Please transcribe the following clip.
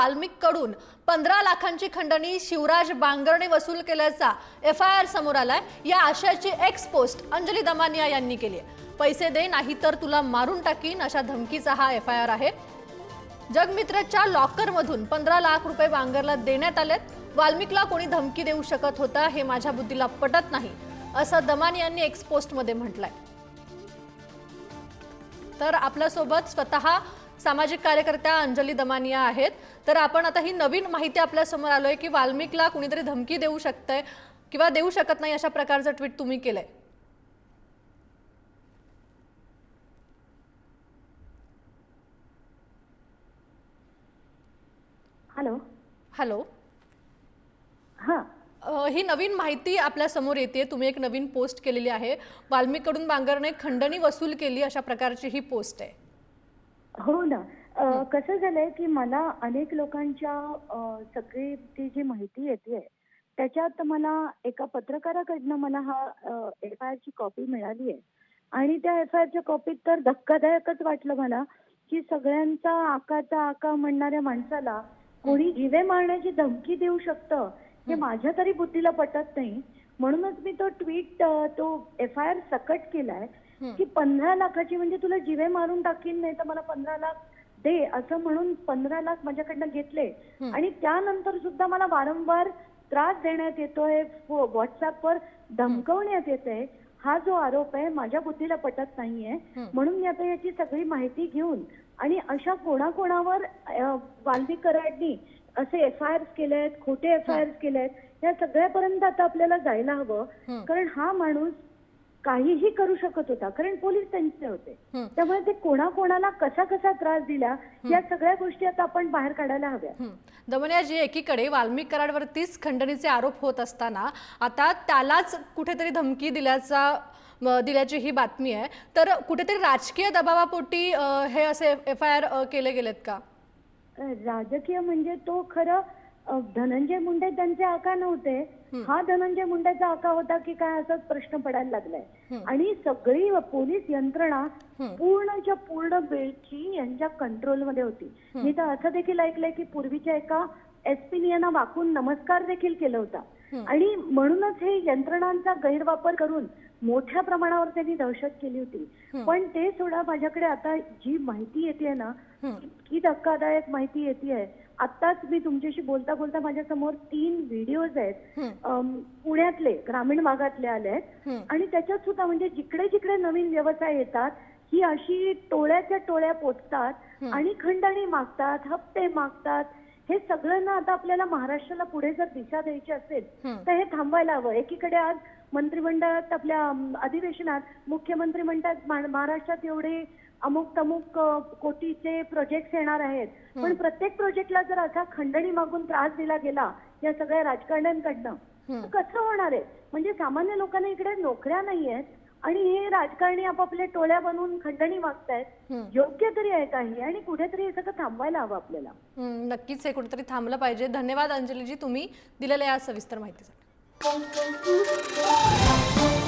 वाल्मिककडून पंधरा लाखांची खंडणी शिवराज बांगरने वसूल केल्याचा एफ आय आर समोर आलाय. या आशयाची एक्स पोस्ट अंजली दमानिया यांनी केली आहे. पैसे दे नाही तर तुला मारून टाकीन अशा धमकीचा हा एफ आय आर आहे. जगमित्रच्या लॉकरमधून पंधरा लाख रुपये बांगरला देण्यात आलेत. वाल्मिकला कोणी धमकी देऊ शकत होता हे माझ्या बुद्धीला पटत नाही असं दमान यांनी एक्स पोस्टमध्ये म्हटलंय. तर आपल्यासोबत स्वतः सामाजिक कार्यकर्त्या अंजली दमानिया आहेत. तर आपण आता ही नवीन माहिती आपल्यासमोर आलोय की वाल्मिकला कुणीतरी धमकी देऊ शकतंय किंवा देऊ शकत नाही अशा प्रकारचं ट्विट तुम्ही केलंय. हॅलो. हॅलो. हां. ही नवीन माहिती आपल्यासमोर येते तुम्ही एक नवीन पोस्ट केलेली आहे. वाल्मिककडून बांगरने खंडणी वसूल केली अशा प्रकारची ही पोस्ट आहे. हो ना. कसं झालंय की मला अनेक लोकांच्या अ, सगळी ती जी माहिती येते त्याच्यात मला एका पत्रकाराकडनं मला हा एफ आय ची कॉपी मिळाली आहे आणि त्या एफ आय च्या कॉपीत तर धक्कादायकच वाटलं मला की सगळ्यांचा आकाचा आका म्हणणाऱ्या माणसाला कोणी जिवे मारण्याची धमकी देऊ शकतं हे माझ्या तरी बुद्धीला पटत नाही. म्हणूनच मी तो ट्विट तो एफ आय आर सकट केलाय की पंधरा लाखाची म्हणजे तुला जिवे मारून टाकीन नाही तर मला पंधरा लाख दे असं म्हणून पंधरा लाख माझ्याकडनं घेतले. आणि त्यानंतर सुद्धा मला वारंवार त्रास देण्यात येतोय व्हॉट्सअपवर धमकवण्यात येते हा जो आरोप आहे माझ्या बुद्धीला पटत नाहीये. म्हणून मी आता याची सगळी माहिती घेऊन आणि अशा कोणाकोणावर वाल्मिक कराडनी असे एफ आय आर केले आहेत खोटे एफ आय आर केले आहेत या सगळ्यापर्यंत आता आपल्याला जायला हवं. कारण हा माणूस काहीही करू शकत होता. कारण पोलीस त्यांचे होते. त्यामुळे ते कोणाकोणाला कसा कसा त्रास दिला या सगळ्या गोष्टी आता आपण बाहेर काढायला हव्या. दमनियाजी एकीकडे वाल्मिक कराडवरतीच खंडणीचे आरोप होत असताना आता त्यालाच कुठेतरी धमकी दिल्याचा दिल्याची ही बातमी आहे. तर कुठेतरी राजकीय दबावापोटी हे असे एफ आय आर केले गेलेत का? राजकीय म्हणजे तो खरं धनंजय मुंडे त्यांचे आका नव्हते. हा धनंजय मुंडेचा आका होता की काय असाच प्रश्न पडायला लागलाय. आणि सगळी पोलीस यंत्रणा पूर्णच्या पूर्ण बेळची यांच्या कंट्रोलमध्ये होती. मी तर असं देखील ऐकलंय की पूर्वीच्या एका एसपीने यांना वाकून नमस्कार देखील केला होता. आणि म्हणूनच हे यंत्रणांचा गैरवापर करून मोठ्या प्रमाणावर त्यांनी दहशत केली होती. पण ते सोडा माझ्याकडे आता जी माहिती येते ना इतकी धक्कादायक माहिती येते आत्ताच मी तुमच्याशी बोलता बोलता माझ्यासमोर तीन व्हिडिओज आहेत. पुण्यातले ग्रामीण भागातले आले आहेत. आणि त्याच्यात सुद्धा म्हणजे जिकडे जिकडे नवीन व्यवसाय येतात ही अशी टोळ्याच्या टोळ्या पोचतात आणि खंडणी मागतात हप्ते मागतात. हे सगळं ना आता आपल्याला महाराष्ट्राला पुढे जर दिशा द्यायची असेल तर हे थांबवायला हवं. एकीकडे आज मंत्रिमंडळात आपल्या अधिवेशनात मुख्यमंत्री म्हणतात "महा- महाराष्ट्रात एवढे अमुक तमुक कोटीचे प्रोजेक्ट येणार आहेत. पण प्रत्येक प्रोजेक्टला जर असा खंडणी मागून त्रास दिला गेला या सगळ्या राजकारण्यांकडनं तर कसं होणार आहे? म्हणजे सामान्य लोकांना इकडे नोकऱ्या नाही आहेत आणि हे राजकारणी आपापल्या टोळ्या बनवून खंडणी मागतायत. योग्य तरी आहे काही आणि कुठेतरी हे सगळं थांबवायला हवं आपल्याला. नक्कीच हे कुठेतरी थांबलं पाहिजे. धन्यवाद अंजलीजी तुम्ही दिलेल्या या सविस्तर माहितीसाठी. 风风风